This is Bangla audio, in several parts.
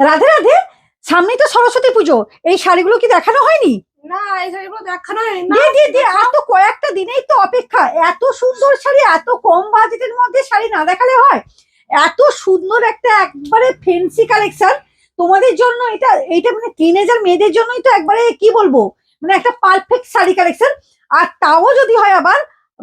রাধে রাধে সামনেই তো সরস্বতী পুজো। এই শাড়িগুলো কি দেখানো হয়নি? না এই শাড়িগুলো দেখানো দিয়ে দিয়ে দিয়ে আর তো কয়েকটা দিনেই তো অপেক্ষা। এত সুন্দর শাড়ি এত কম বাজেটের মধ্যে শাড়ি না দেখালে হয়। এত সুন্দর একটা একবারে ফেন্সি কালেকশন তোমাদের জন্য এটা এটা মানে টিনেজার মেয়েদের জন্যই তো একবারে কি বলব? মানে একটা পারফেক্ট শাড়ি কালেকশন আর তাও যদি হয় আবার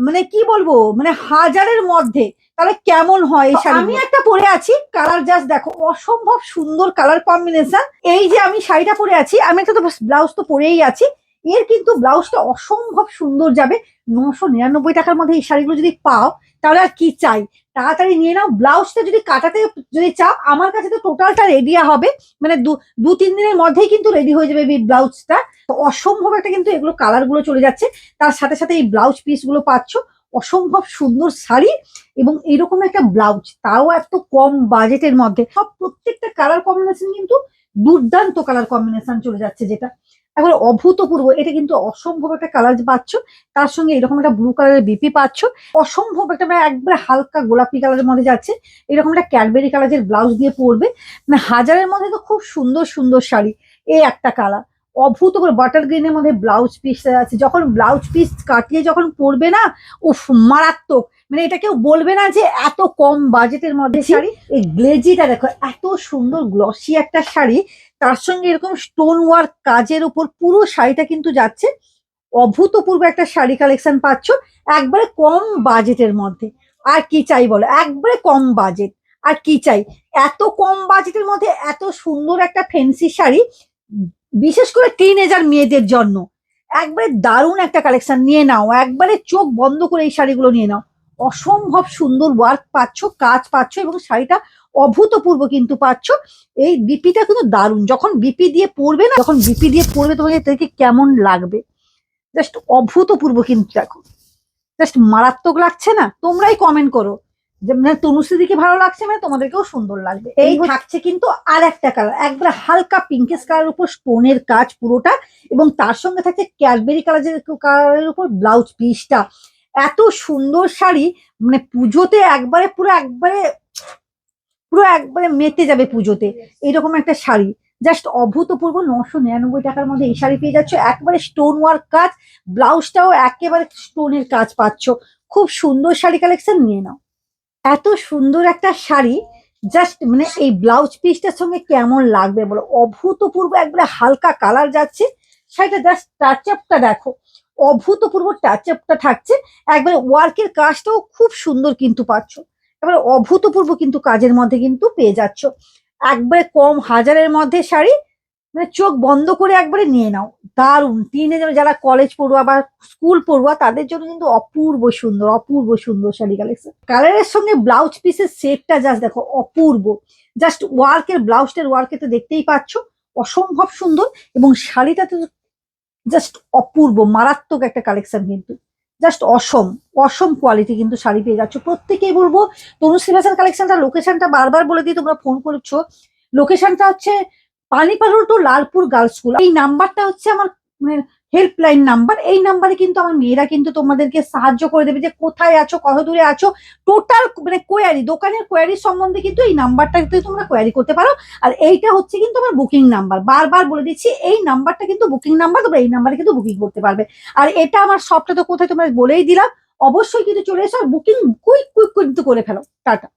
মানে কি বলব? মানে হাজারের মধ্যে। তাহলে কেমন হয় এই শাড়ি আমি একটা পরে আছি। কালার জাস্ট দেখো, অসম্ভব সুন্দর কালার কম্বিনেশন এই যে আমি শাড়িটা পরে আছি, আমি একটা তো ব্লাউজ তো পরেই আছি। এর কিন্তু ব্লাউজটা অসম্ভব সুন্দর যাবে। নশো নিরানব্বই টাকার মধ্যে এই শাড়িগুলো যদি পাও তাহলে আর কি চাই? তাড়াতাড়ি নিয়ে নাও। ব্লাউজটা যদি কাটাতে যদি চাও, আমার কাছে তো টোটালটা রেডি হবে। মানে দু তিন দিনের মধ্যেই কিন্তু রেডি হয়ে যাবে এই ব্লাউজটা। অসম্ভব একটা কিন্তু এগুলো কালারগুলো চলে যাচ্ছে। তার সাথে সাথে এই ব্লাউজ পিসগুলো পাচ্ছ। অসম্ভব সুন্দর শাড়ি এবং এরকম একটা ব্লাউজ। তাও এত কম বাজেটের মধ্যে। সব প্রত্যেকটা কালার কম্বিনেশন কিন্তু দুর্দান্ত কালার কম্বিনেশন চলে যাচ্ছে যেটা। একবার অভূতপূর্ব। এটা কিন্তু অসম্ভব একটা কালার পাচ্ছ। তার সঙ্গে এরকম একটা ব্লু কালারের বিপি পাচ্ছ। অসম্ভব একটা মানে একবারে হালকা গোলাপি কালারের মধ্যে যাচ্ছে। এরকম একটা ক্যাডবেরি কালারের ব্লাউজ দিয়ে পরবে। মানে হাজারের মধ্যে তো খুব সুন্দর সুন্দর শাড়ি। এই একটা কালার অভূতপূর্ব। বাটার গ্রিনের মধ্যে ব্লাউজ পিস আছে। যখন ব্লাউজ পিস কাটিয়ে যখন পরবে না, উফ, মারাত্মক। মানে এটা কেউ বলবে না যে এত কম বাজেটের মধ্যে শাড়ি। এই গ্লেজিটা দেখো এত সুন্দর গ্লসি একটা শাড়ি। তার সঙ্গে এরকম স্টোন ওয়ার্ক কাজের উপর পুরো শাড়িটা কিন্তু যাচ্ছে। অভূতপূর্ব একটা শাড়ি কালেকশন পাচ্ছ একবারে কম বাজেটের মধ্যে। আর কি চাই বলো? একবারে কম বাজেট। আর কি চাই? এত কম বাজেটের মধ্যে এত সুন্দর একটা ফেন্সি শাড়ি বিশেষ করে টিনেজার মেয়েদের জন্য। একবারে দারুণ একটা কালেকশন নিয়ে নাও। একবারে চোখ বন্ধ করে এই শাড়িগুলো নিয়ে নাও। অসম্ভব সুন্দর ওয়ার্ক পাচ্ছ কাজ পাচ্ছ এবং শাড়িটা অভূতপূর্ব কিন্তু পাচ্ছ। এই বিপিটা কিন্তু দারুণ। যখন বিপি দিয়ে পড়বে না যখন বিপি দিয়ে পড়বে তোমাকে দেখে কেমন লাগবে। জাস্ট অভূতপূর্ব কিন্তু দেখো। জাস্ট মারাত্মক লাগছে না? তোমরাই কমেন্ট করো। যে মানে তনুশ্রীদিকে ভালো লাগছে মানে তোমাদেরকেও সুন্দর লাগবে। এই থাকছে কিন্তু আর একটা কালার একবার হালকা পিঙ্কেস কালার উপর স্টোনের কাজ পুরোটা এবং তার সঙ্গে থাকছে ক্যাডবেরি কালারের কালারের উপর ব্লাউজ পিসটা এত সুন্দর শাড়ি মানে পুজোতে একবারে পুরো একবারে পুরো একবারে মেতে যাবে পুজোতে। এরকম একটা শাড়ি। জাস্ট অভূতপূর্ব নশো নিরানব্বই টাকার মধ্যে এই শাড়ি পেয়ে যাচ্ছ। একবারে স্টোন ওয়ার্ক কাজ ব্লাউজটাও একেবারে স্টোনের কাজ পাচ্ছ। খুব সুন্দর শাড়ি কালেকশন নিয়ে নাও। এত সুন্দর একটা শাড়ি জাস্ট মানে এই ব্লাউজ পিসটার সঙ্গে কেমন লাগবে বলো? অভূতপূর্ব একবারে হালকা কালার যাচ্ছে। শাড়িটা জাস্ট টাচ আপটা দেখো। অভূতপূর্ব টাচ আপটা থাকছে। একবারে ওয়ার্কের কাজটাও খুব সুন্দর কিন্তু পাচ্ছ। এবারে অভূতপূর্ব কিন্তু কাজের মধ্যে কিন্তু পেয়ে যাচ্ছ। একবারে কম হাজারের মধ্যে শাড়ি মানে চোখ বন্ধ করে একবারে নিয়ে নাও। দারুণ। টিনে যারা কলেজ পড়ুয়া বা স্কুল পড়ুয়া, তাদের জন্য কিন্তু অপূর্ব সুন্দর অপূর্ব সুন্দর শাড়ি কালেকশন কালারের সঙ্গে ব্লাউজ পিসের সেটটা জাস্ট দেখো, অপূর্ব। জাস্ট ওয়ার্কের ব্লাউজটার ওয়ার্কে তো দেখতেই পাচ্ছ, অসম্ভব সুন্দর এবং শাড়িটা তো জাস্ট অপূর্ব, মারাত্মক একটা কালেকশন কিন্তু। জাস্ট অসম অসম কোয়ালিটি কিন্তু শাড়ি পেয়ে যাচ্ছ। প্রত্যেকেই বলব তনুশ্রী ফ্যাশন কালেকশনটা লোকেশনটা বারবার বলে দিয়ে তোমরা ফোন করছ। লোকেশনটা হচ্ছে পানিপাড়ুর টু লালপুর গার্লস স্কুল এই নাম্বারটা হচ্ছে আমার মানে হেল্পলাইন নাম্বার এই নাম্বারে কিন্তু আমার মেয়েরা কিন্তু তোমাদেরকে সাহায্য করে দেবে যে কোথায় আছো, কত দূরে আছো টোটাল মানে কোয়ারি দোকানের কোয়ারি সম্বন্ধে কিন্তু এই নাম্বারটাতে তোমরা কোয়ারি করতে পারো। আর এইটা হচ্ছে কিন্তু আমার বুকিং নাম্বার বারবার বলে দিচ্ছি, এই নাম্বারটা কিন্তু বুকিং নাম্বার তোমরা এই নাম্বারে কিন্তু বুকিং করতে পারবে। আর এটা আমার সবটা তো কোথায় তোমরা বলেই দিলাম। অবশ্যই কিন্তু চলে এসো আর বুকিং কুইক কুইক কিন্তু করে ফেলো। টাটা।